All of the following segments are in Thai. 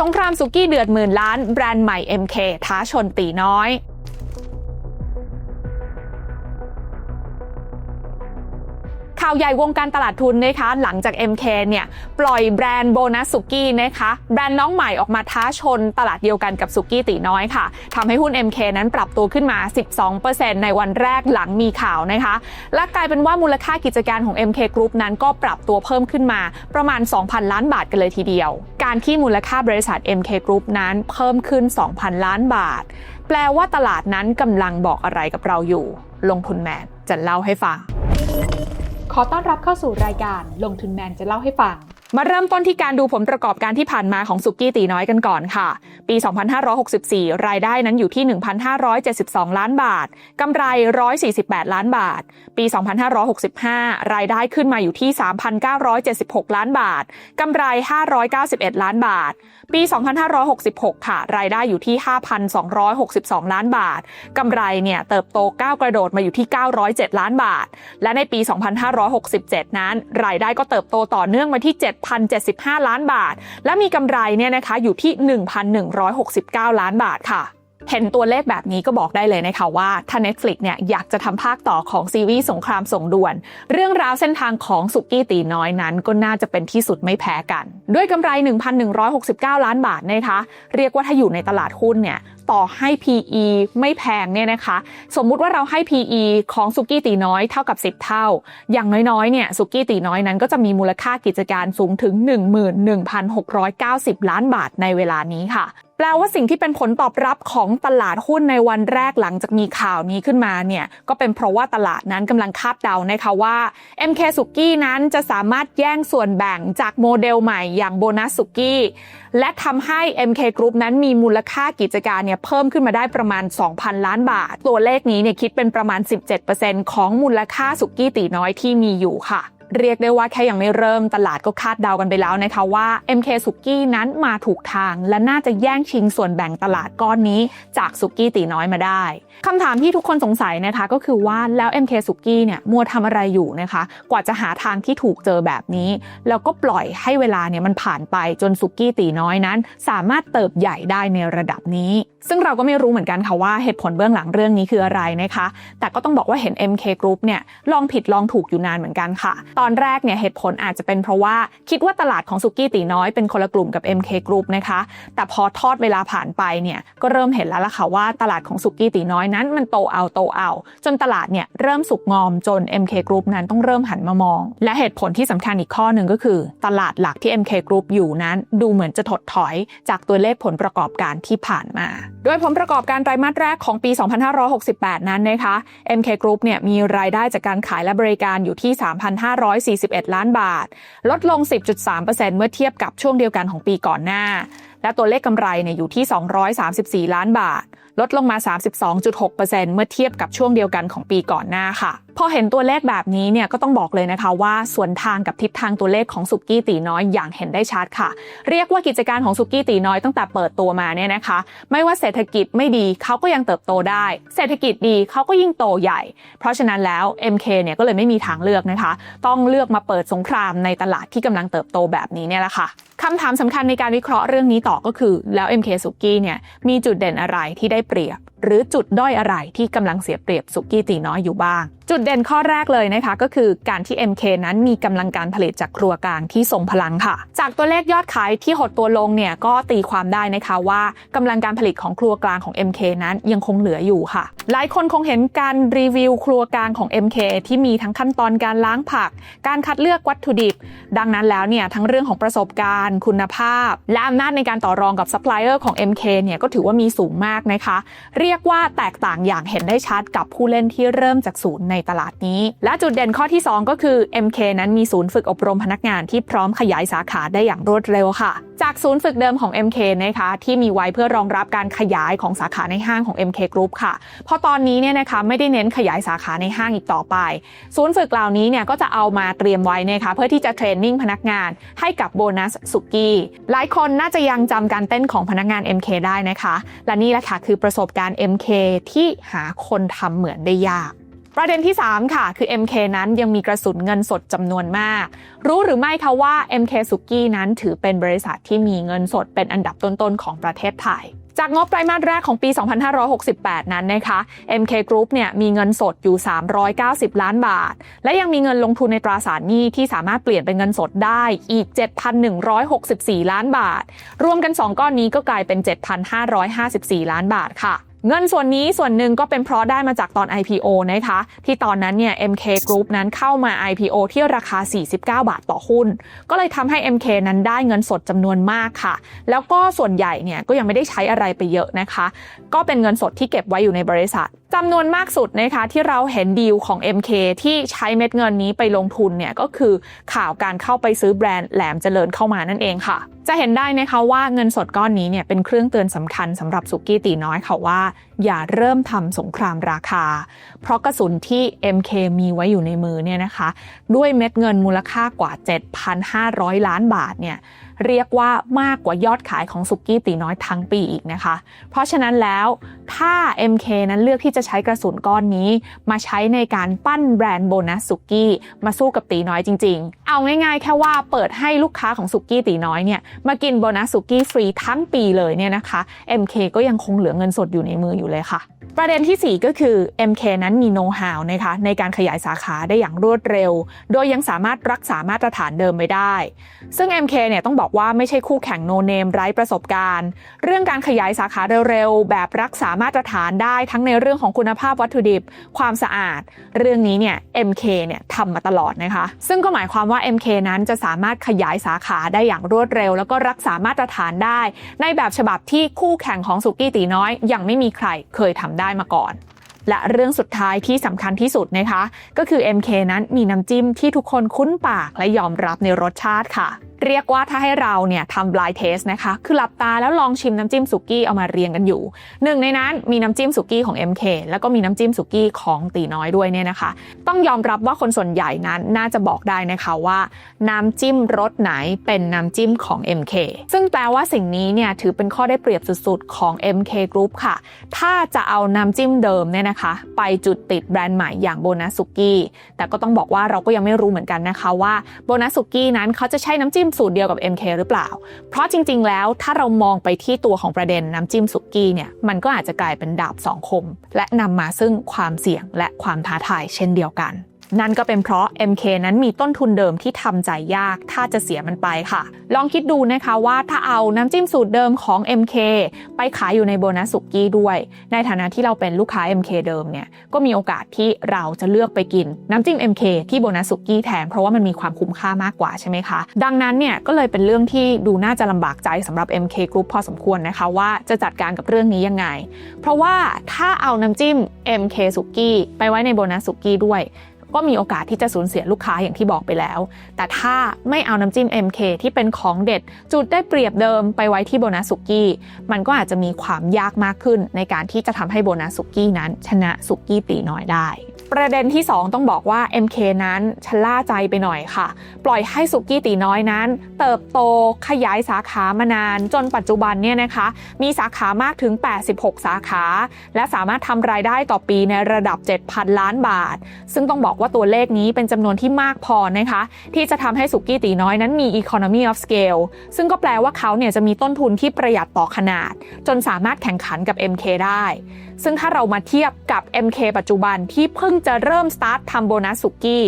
สงครามสุกี้เดือดหมื่นล้านแบรนด์ใหม่ MK ท้าชนตีน้อย ข่าวใหญ่วงการตลาดทุนนะคะหลังจาก MK เนี่ยปล่อยแบรนด์โบนัสสุกี้นะคะแบรนด์น้องใหม่ออกมาท้าชนตลาดเดียวกันกับสุกี้ตีน้อยค่ะทำให้หุ้น MK นั้นปรับตัวขึ้นมา 12%ในวันแรกหลังมีข่าวนะคะและกลายเป็นว่ามูลค่ากิจการของ MK Group นั้นก็ปรับตัวเพิ่มขึ้นมาประมาณ 2,000 ล้านบาทกันเลยทีเดียว การที่มูลค่าบริษัท MK Group นั้นเพิ่มขึ้น 2,000 ล้านบาท แปลว่าตลาดนั้นกำลังบอกอะไรกับเราอยู่ ลงทุนแมนจะเล่าให้ฟัง ขอต้อนรับเข้าสู่รายการลงทุนแมนจะเล่าให้ฟัง มาเริ่มต้นที่การดูผลประกอบการที่ผ่านมาของสุกี้ตีน้อยกันก่อนค่ะ ปี 2564 รายได้นั้นอยู่ที่ 1,572 ล้านบาท กำไร 148 ล้านบาท ปี 2565 รายได้ขึ้นมาอยู่ที่ 3,976 ล้านบาท กำไร 591 ล้านบาท ปี 2566 ค่ะ รายได้อยู่ที่ 5,262 ล้านบาท กำไรเนี่ยเติบโตก้าวกระโดดมาอยู่ที่ 907 ล้านบาท และในปี 2567 นั้น รายได้ก็เติบโตต่อเนื่องมาที่ 7 7,075 ล้านบาท และมีกำไรเนี่ยนะคะอยู่ที่ 1,169 ล้านบาทค่ะเห็นตัวเลขแบบนี้ก็บอกได้เลยนะคะว่า ถ้า Netflix เนี่ยอยากจะทำภาคต่อของซีรีส์สงครามส่งด่วน เรื่องราวเส้นทางของสุกี้ตีน้อยนั้น ก็น่าจะเป็นที่สุดไม่แพ้กัน ด้วยกำไร 1,169 ล้านบาทนะคะ เรียกว่าถ้าอยู่ในตลาดหุ้นเนี่ย ต่อให้ PE ไม่แพงเนี่ยนะคะ สมมุติว่าเราให้ PE ของสุกี้ตีน้อยเท่ากับ 10 เท่า อย่างน้อยๆ เนี่ยสุกี้ตีน้อยนั้นก็จะมีมูลค่ากิจการสูงถึง 11,690 ล้านบาทในเวลานี้ค่ะแปลว่าสิ่งที่เป็นผลตอบรับของตลาดหุ้นในวันแรกหลังจากมีข่าวนี้ขึ้นมาเนี่ยก็เป็นเพราะว่าตลาดนั้นกำลังคาดเดานะคะว่า MK สุกี้นั้นจะสามารถแย่งส่วนแบ่งจากโมเดลใหม่อย่างโบนัสสุกี้และทำให้ MK Group นั้นมีมูลค่ากิจการเนี่ยเพิ่มขึ้นมาได้ประมาณ 2,000 ล้านบาท ตัวเลขนี้เนี่ยคิดเป็นประมาณ 17%ของมูลค่าสุกี้ตีน้อยที่มีอยู่ค่ะเรียกได้ว่าแค่ยังไม่เริ่มตลาดก็คาดเดากันไปแล้วนะคะว่า MK สุกี้นั้นมาถูกทาง และน่าจะแย่งชิงส่วนแบ่งตลาดก้อนนี้จากสุกี้ตีน้อยมาได้ คำถามที่ทุกคนสงสัยนะคะก็คือว่าแล้ว MK สุกี้เนี่ยมัวทำอะไรอยู่นะคะ กว่าจะหาทางที่ถูกเจอแบบนี้ แล้วก็ปล่อยให้เวลาเนี่ยมันผ่านไปจนสุกี้ตีน้อยนั้น สามารถเติบใหญ่ได้ในระดับนี้ ซึ่งเราก็ไม่รู้เหมือนกันค่ะว่าเหตุผลเบื้องหลังเรื่องนี้คืออะไรนะคะ แต่ก็ต้องบอกว่าเห็น MK Group เนี่ยลองผิดลองถูกอยู่นานเหมือนกันค่ะ ตอนแรกเนี่ยเหตุผลอาจจะเป็นเพราะว่าคิดว่าตลาดของสุกี้ตีน้อยเป็นคนละกลุ่มกับ MK Group นะคะ แต่พอทอดเวลาผ่านไปเนี่ยก็เริ่มเห็นแล้วล่ะค่ะว่าตลาดของสุกี้ตีน้อยนั้นมันโตเอาโตเอา จนตลาดเนี่ยเริ่มสุกงอมจน MK Group นั้นต้องเริ่มหันมามอง และเหตุผลที่สำคัญอีกข้อหนึ่งก็คือ ตลาดหลักที่ MK Group อยู่นั้นดูเหมือนจะถดถอยจากตัวเลขผลประกอบการที่ผ่านมา โดยผลประกอบการไตรมาสแรกของปี 2568 นั้นนะคะ MK Group เนี่ยมีรายได้จากการขายและบริการอยู่ที่ 3,541 ล้านบาท ลดลง 10.3%เมื่อเทียบกับช่วงเดียวกันของปีก่อนหน้า และตัวเลขกำไรเนี่ยอยู่ที่ 234 ล้านบาท ลดลงมา 32.6%เมื่อเทียบกับช่วงเดียวกันของปีก่อนหน้าค่ะ พอเห็นตัวเลขแบบนี้เนี่ยก็ต้องบอกเลยนะคะว่าส่วนทางกับทิศทางตัวเลขของสุกี้ตีน้อยอย่างเห็นได้ชัดค่ะ เรียกว่ากิจการของสุกี้ตีน้อยตั้งแต่เปิดตัวมาเนี่ยนะคะ ไม่ว่าเศรษฐกิจไม่ดีเขาก็ยังเติบโตได้ เศรษฐกิจดีเขาก็ยิ่งโตใหญ่ เพราะฉะนั้นแล้ว MK เนี่ยก็เลยไม่มีทางเลือกนะคะ ต้องเลือกมาเปิดสงครามในตลาดที่กำลังเติบโตแบบนี้เนี่ยแหละค่ะคำถามสำคัญในการวิเคราะห์เรื่องนี้ต่อก็คือ แล้ว MK สุกี้เนี่ยมีจุดเด่นอะไรที่ได้เปรียบ หรือจุดด้อยอะไรที่กำลังเสียเปรียบสุกี้ตีน้อยอยู่บ้าง จุดเด่นข้อแรกเลยนะคะก็คือการที่ MK นั้นมีกำลังการผลิตจากครัวกลางที่ทรงพลังค่ะ จากตัวเลขยอดขายที่หดตัวลงเนี่ยก็ตีความได้นะคะว่ากำลังการผลิตของครัวกลางของ MK นั้นยังคงเหลืออยู่ค่ะ หลายคนคงเห็นการรีวิวครัวกลางของ MK ที่มีทั้งขั้นตอนการล้างผัก การคัดเลือกวัตถุดิบ ดังนั้นแล้วเนี่ยทั้งเรื่องของประสบการณ์ คุณภาพ และอำนาจในการต่อรองกับซัพพลายเออร์ของ MK เนี่ยก็ถือว่ามีสูงมากนะคะ เรียกว่าแตกต่างอย่างเห็นได้ชัดกับผู้เล่นที่เริ่มจากศูนย์ในตลาดนี้ และจุดเด่นข้อที่ 2 ก็คือ MK นั้นมีศูนย์ฝึกอบรมพนักงานที่พร้อมขยายสาขาได้อย่างรวดเร็วค่ะ จากศูนย์ฝึกเดิมของ MK นะคะที่มีไว้เพื่อรองรับการขยายของสาขาในห้างของ MK Group ค่ะเพราะตอนนี้เนี่ยนะคะไม่ได้เน้นขยายสาขาในห้างอีกต่อไป ศูนย์ฝึกเหล่านี้เนี่ยก็จะเอามาเตรียมไว้นะคะเพื่อที่จะเทรนนิ่งพนักงานให้กับโบนัสสุกี้หลายคนน่าจะยังจำการเต้นของพนักงาน MK ได้นะคะ และนี่แหละค่ะคือประสบการณ์ MK ที่หาคนทำเหมือนได้ยาก ประเด็นที่ 3 ค่ะ คือ MK นั้นยังมีกระสุนเงินสดจำนวนมาก รู้หรือไม่คะว่า MK s u k i นั้นถือเป็นบริษัทที่มีเงินสดเป็นอันดับต้นๆของประเทศไทยจากงบไตรมาสแรกของปี 2568 นั้นนะคะ MK Group เนี่ยมีเงินสดอยู่ 390 ล้านบาท และยังมีเงินลงทุนในตราสารหนี้ที่สามารถเปลี่ยนเป็นเงินสดได้อีก 7,164 ล้านบาท รวมกัน 2 ก้อนนี้ก็กลายเป็น 7,554 ล้านบาทค่ะ เงินส่วนนี้ส่วนหนึ่งก็เป็นเพราะได้มาจากตอน IPO นะคะ ที่ตอนนั้นเนี่ย MK Group นั้นเข้ามา IPO ที่ราคา 49 บาทต่อหุ้น ก็เลยทำให้ MK นั้นได้เงินสดจำนวนมากค่ะ แล้วก็ส่วนใหญ่เนี่ยก็ยังไม่ได้ใช้อะไรไปเยอะนะคะ ก็เป็นเงินสดที่เก็บไว้อยู่ในบริษัทจำนวนมากสุดนะคะที่เราเห็นดีลของ MK ที่ใช้เม็ดเงินนี้ไปลงทุนเนี่ยก็คือข่าวการเข้าไปซื้อแบรนด์แหลมเจริญเข้ามานั่นเองค่ะ จะเห็นได้นะคะว่าเงินสดก้อนนี้เนี่ยเป็นเครื่องเตือนสำคัญสำหรับสุกี้ตีน้อยค่ะว่า อย่าเริ่มทำสงครามราคา เพราะกระสุนที่ MK มีไว้อยู่ในมือเนี่ยนะคะ ด้วยเม็ดเงินมูลค่ากว่า 7,500 ล้านบาทเนี่ย เรียกว่ามากกว่ายอดขายของสุกี้ตีน้อยทั้งปีอีกนะคะ เพราะฉะนั้นแล้วถ้า MK นั้นเลือกที่จะใช้กระสุนก้อนนี้มาใช้ในการปั้นแบรนด์โบนัสสุกี้มาสู้กับตีน้อยจริง ๆ เอาง่ายๆ แค่ว่าเปิดให้ลูกค้าของสุกี้ตีน้อยเนี่ยมากินโบนัสสุกี้ฟรีทั้งปีเลยเนี่ยนะคะ MK ก็ยังคงเหลือเงินสดอยู่ในมืออยู่เลยค่ะ ประเด็นที่ 4 ก็คือ MK นั้นมีโน้ตฮาวนะคะในการขยายสาขาได้อย่างรวดเร็ว โดยยังสามารถรักษามาตรฐานเดิมไว้ได้ ซึ่ง MK เนี่ยต้องบอกว่าไม่ใช่คู่แข่งโนเนมไร้ประสบการณ์ เรื่องการขยายสาขาเร็วๆ แบบรักษามาตรฐานได้ทั้งในเรื่องของคุณภาพวัตถุดิบ ความสะอาด เรื่องนี้เนี่ย MK เนี่ยทำมาตลอดนะคะ ซึ่งก็หมายความว่า MK นั้นจะสามารถขยายสาขาได้อย่างรวดเร็ว แล้วก็รักษามาตรฐานได้ ในแบบฉบับที่คู่แข่งของสุกี้ตีน้อย ยังไม่มีใครเคยทำได้มาก่อน และเรื่องสุดท้ายที่สำคัญที่สุดนะคะ ก็คือ MK นั้นมีน้ำจิ้มที่ทุกคนคุ้นปากและยอมรับในรสชาติค่ะ เรียกว่าถ้าให้เราเนี่ยทำ blind taste นะคะ คือหลับตาแล้วลองชิมน้ำจิ้มสุกี้เอามาเรียงกันอยู่ หนึ่งในนั้นมีน้ำจิ้มสุกี้ของ MK แล้วก็มีน้ำจิ้มสุกี้ของตีน้อยด้วยเนี่ยนะคะ ต้องยอมรับว่าคนส่วนใหญ่นั้นน่าจะบอกได้นะคะว่าน้ำจิ้มรสไหนเป็นน้ำจิ้มของ MK ซึ่งแปลว่าสิ่งนี้เนี่ยถือเป็นข้อได้เปรียบสุดๆของ MK Group ค่ะ ถ้าจะเอาน้ำจิ้มเดิมเนี่ยนะคะไปจุดติดแบรนด์ใหม่อย่างโบนัสสุกี้แต่ก็ต้องบอกว่าเราก็ยังไม่รู้เหมือนกันนะคะว่าโบนัสสุกี้นั้นเขาจะใช้น้ำจิ้มสูตรเดียวกับ MK หรือเปล่า เพราะจริง ๆ แล้วถ้าเรามองไปที่ตัวของประเด็นน้ำจิ้มสุกี้เนี่ยมันก็อาจจะกลายเป็นดาบสองคม และนำมาซึ่งความเสี่ยงและความท้าทายเช่นเดียวกัน นั่นก็เป็นเพราะ MK นั้นมีต้นทุนเดิมที่ทำใจยาก ถ้าจะเสียมันไปค่ะ ลองคิดดูนะคะว่าถ้าเอาน้ำจิ้มสูตรเดิมของ MK ไปขายอยู่ในโบนัสสุกี้ด้วย ในฐานะที่เราเป็นลูกค้า MK เดิมเนี่ยก็มีโอกาสที่เราจะเลือกไปกินน้ำจิ้ม MK ที่โบนัสสุกี้แทน เพราะว่ามันมีความคุ้มค่ามากกว่าใช่ไหมคะ ดังนั้นเนี่ยก็เลยเป็นเรื่องที่ดูน่าจะลำบากใจสำหรับ MK Group พอสมควรนะคะว่าจะจัดการกับเรื่องนี้ยังไง เพราะว่าถ้าเอาน้ำจิ้ม MK สุกี้ไปไว้ในโบนัสสุกี้ด้วย ก็มีโอกาสที่จะสูญเสียลูกค้าอย่างที่บอกไปแล้ว แต่ถ้าไม่เอาน้ำจิ้ม MK ที่เป็นของเด็ด จุดได้เปรียบเดิมไปไว้ที่โบนัสสุกี้ มันก็อาจจะมีความยากมากขึ้นในการที่จะทำให้โบนัสสุกี้นั้นชนะสุกี้ตีน้อยได้ ประเด็นที่ 2 ต้องบอกว่า MK นั้นชะล่าใจไปหน่อยค่ะ ปล่อยให้สุกี้ตีน้อยนั้น เติบโตขยายสาขามานานจนปัจจุบันเนี่ยนะคะ มีสาขามากถึง 86 สาขา และสามารถทำรายได้ต่อปีในระดับ 7,000 ล้านบาท ซึ่งต้องบอกว่าตัวเลขนี้เป็นจำนวนที่มากพอนะคะ ที่จะทำให้สุกี้ตีน้อยนั้นมี economy of scale ซึ่งก็แปลว่าเขาเนี่ยจะมีต้นทุนที่ประหยัดต่อขนาด จนสามารถแข่งขันกับ MK ได้ ซึ่งถ้าเรามาเทียบกับ MK ปัจจุบันที่เพิ่งจะเริ่มสตาร์ททำโบนัสสุกี้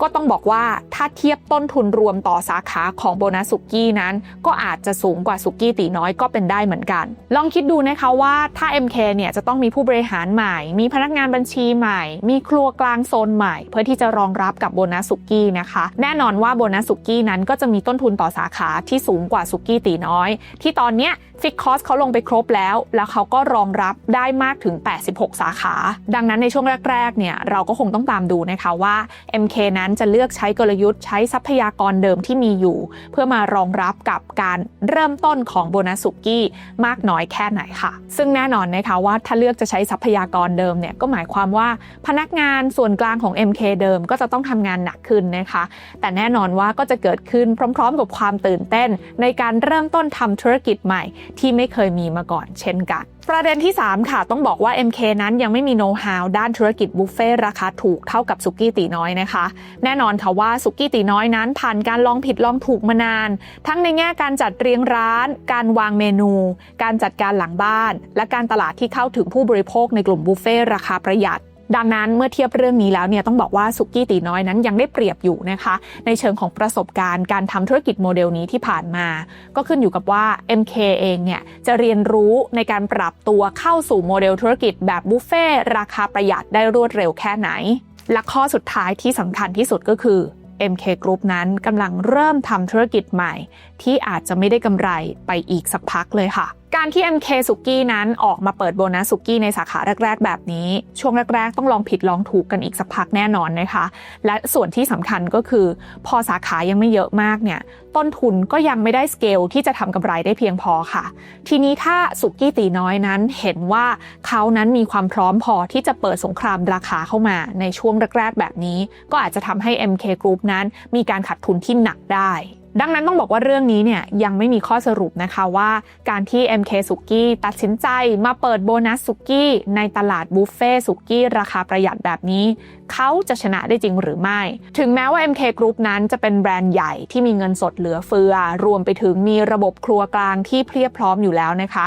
ก็ต้องบอกว่าถ้าเทียบต้นทุนรวมต่อสาขาของโบนัสสุกี้นั้น ก็อาจจะสูงกว่าสุกี้ตีน้อยก็เป็นได้เหมือนกัน ลองคิดดูนะคะว่าถ้า MK เนี่ยจะต้องมีผู้บริหารใหม่ มีพนักงานบัญชีใหม่ มีครัวกลางโซนใหม่ เพื่อที่จะรองรับกับโบนัสสุกี้นะคะ แน่นอนว่าโบนัสสุกี้นั้นก็จะมีต้นทุนต่อสาขาที่สูงกว่าสุกี้ตีน้อย ที่ตอนเนี้ยฟิกคอสเขาลงไปครบแล้ว แล้วเขาก็รองรับได้มากถึง 86 สาขา ดังนั้นในช่วงแรกๆเนี่ยเราก็คงต้องตามดูนะคะว่า MK นั้นจะเลือกใช้กลยุทธ์ใช้ทรัพยากรเดิมที่มีอยู่ เพื่อมารองรับกับการเริ่มต้นของโบนัสสุกี้มากน้อยแค่ไหนค่ะ ซึ่งแน่นอนนะคะว่าถ้าเลือกจะใช้ทรัพยากรเดิมเนี่ยก็หมายความว่าพนักงานส่วนกลางของ MK เดิมก็จะต้องทำงานหนักขึ้นนะคะ แต่แน่นอนว่าก็จะเกิดขึ้นพร้อม ๆ กับความตื่นเต้น ในการเริ่มต้นทำธุรกิจใหม่ที่ไม่เคยมีมาก่อนเช่นกันประเด็นที่ 3 ค่ะ ต้องบอกว่า MK นั้นยังไม่มีโน้ตฮาวด้านธุรกิจบุฟเฟ่ราคาถูกเท่ากับสุกี้ตีน้อยนะคะ แน่นอนค่ะว่าสุกี้ตีน้อยนั้น ผ่านการลองผิดลองถูกมานาน ทั้งในแง่การจัดเรียงร้าน การวางเมนู การจัดการหลังบ้าน และการตลาดที่เข้าถึงผู้บริโภคในกลุ่มบุฟเฟ่ราคาประหยัด ดังนั้นเมื่อเทียบเรื่องนี้แล้วเนี่ยต้องบอกว่าสุกี้ตีน้อยนั้นยังได้เปรียบอยู่นะคะ ในเชิงของประสบการณ์การทำธุรกิจโมเดลนี้ที่ผ่านมา ก็ขึ้นอยู่กับว่า MK เองเนี่ยจะเรียนรู้ในการปรับตัวเข้าสู่โมเดลธุรกิจแบบบุฟเฟ่ราคาประหยัดได้รวดเร็วแค่ไหน และข้อสุดท้ายที่สำคัญที่สุดก็คือ MK Group นั้นกำลังเริ่มทำธุรกิจใหม่ ที่อาจจะไม่ได้กำไรไปอีกสักพักเลยค่ะ การที่ MK สุกี้นั้นออกมาเปิดโบนัสสุกี้ในสาขาแรก ๆ แบบนี้ ช่วงแรก ๆ ต้องลองผิดลองถูกกันอีกสักพักแน่นอนนะคะ และส่วนที่สำคัญก็คือ พอสาขายังไม่เยอะมากเนี่ยต้นทุนก็ยังไม่ได้สเกลที่จะทำกำไรได้เพียงพอค่ะ ทีนี้ถ้าสุกี้ตีน้อยนั้นเห็นว่าเขานั้นมีความพร้อมพอที่จะเปิดสงครามราคาเข้ามาในช่วงแรก ๆ แบบนี้ ก็อาจจะทำให้ MK Group นั้นมีการขาดทุนที่หนักได้ ดังนั้นต้องบอกว่าเรื่องนี้เนี่ยยังไม่มีข้อสรุปนะคะว่าการที่ MK สุกี้ตัดสินใจมาเปิดโบนัสสุกี้ในตลาดบุฟเฟ่สุกี้ราคาประหยัดแบบนี้ เขาจะชนะได้จริงหรือไม่ ถึงแม้ว่า MK Group นั้นจะเป็นแบรนด์ใหญ่ที่มีเงินสดเหลือเฟือ รวมไปถึงมีระบบครัวกลางที่เพียบพร้อมอยู่แล้วนะคะ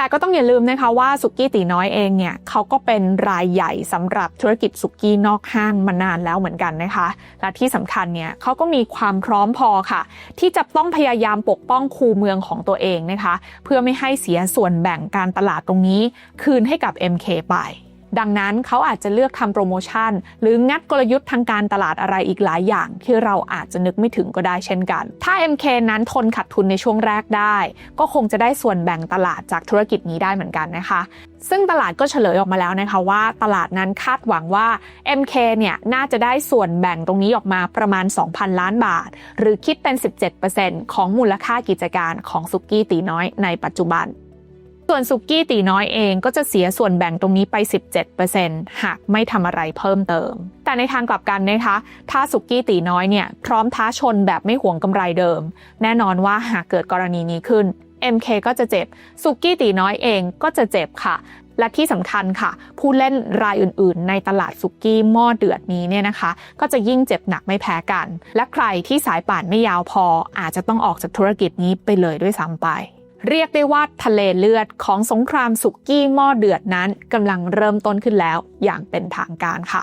แต่ก็ต้องอย่าลืมนะคะว่าสุกี้ตีน้อยเองเนี่ยเขาก็เป็นรายใหญ่สำหรับธุรกิจสุกี้นอกห้างมานานแล้วเหมือนกันนะคะ และที่สำคัญเนี่ยเขาก็มีความพร้อมพอค่ะ ที่จะต้องพยายามปกป้องคูเมืองของตัวเองนะคะ เพื่อไม่ให้เสียส่วนแบ่งการตลาดตรงนี้ คืนให้กับ MK ไป ดังนั้นเขาอาจจะเลือกทำโปรโมชั่น หรืองัดกลยุทธ์ทางการตลาดอะไรอีกหลายอย่าง ที่เราอาจจะนึกไม่ถึงก็ได้เช่นกัน ถ้า MK นั้นทนขัดทุนในช่วงแรกได้ ก็คงจะได้ส่วนแบ่งตลาดจากธุรกิจนี้ได้เหมือนกันนะคะ ซึ่งตลาดก็เฉลยออกมาแล้วนะคะว่า ตลาดนั้นคาดหวังว่า MK เนี่ยน่าจะได้ส่วนแบ่งตรงนี้ออกมาประมาณ 2,000 ล้านบาท หรือคิดเป็น 17%ของมูลค่ากิจการของสุกี้ตีน้อยในปัจจุบัน ส่วนสุกี้ตีน้อยเองก็จะเสียส่วนแบ่งตรงนี้ไป 17%หากไม่ทำอะไรเพิ่มเติม แต่ในทางกลับกันนะคะ ถ้าสุกี้ตีน้อยเนี่ยพร้อมท้าชนแบบไม่หวงกำไรเดิม แน่นอนว่าหากเกิดกรณีนี้ขึ้น MK ก็จะเจ็บสุกี้ตีน้อยเองก็จะเจ็บค่ะ และที่สำคัญค่ะ ผู้เล่นรายอื่นๆ ในตลาดสุกี้หม้อเดือดนี้เนี่ยนะคะ ก็จะยิ่งเจ็บหนักไม่แพ้กัน และใครที่สายป่านไม่ยาวพออาจจะต้องออกจากธุรกิจนี้ไปเลยด้วยซ้ำไป เรียกได้ว่าทะเลเลือดของสงครามสุกี้หม้อเดือดนั้นกำลังเริ่มต้นขึ้นแล้วอย่างเป็นทางการค่ะ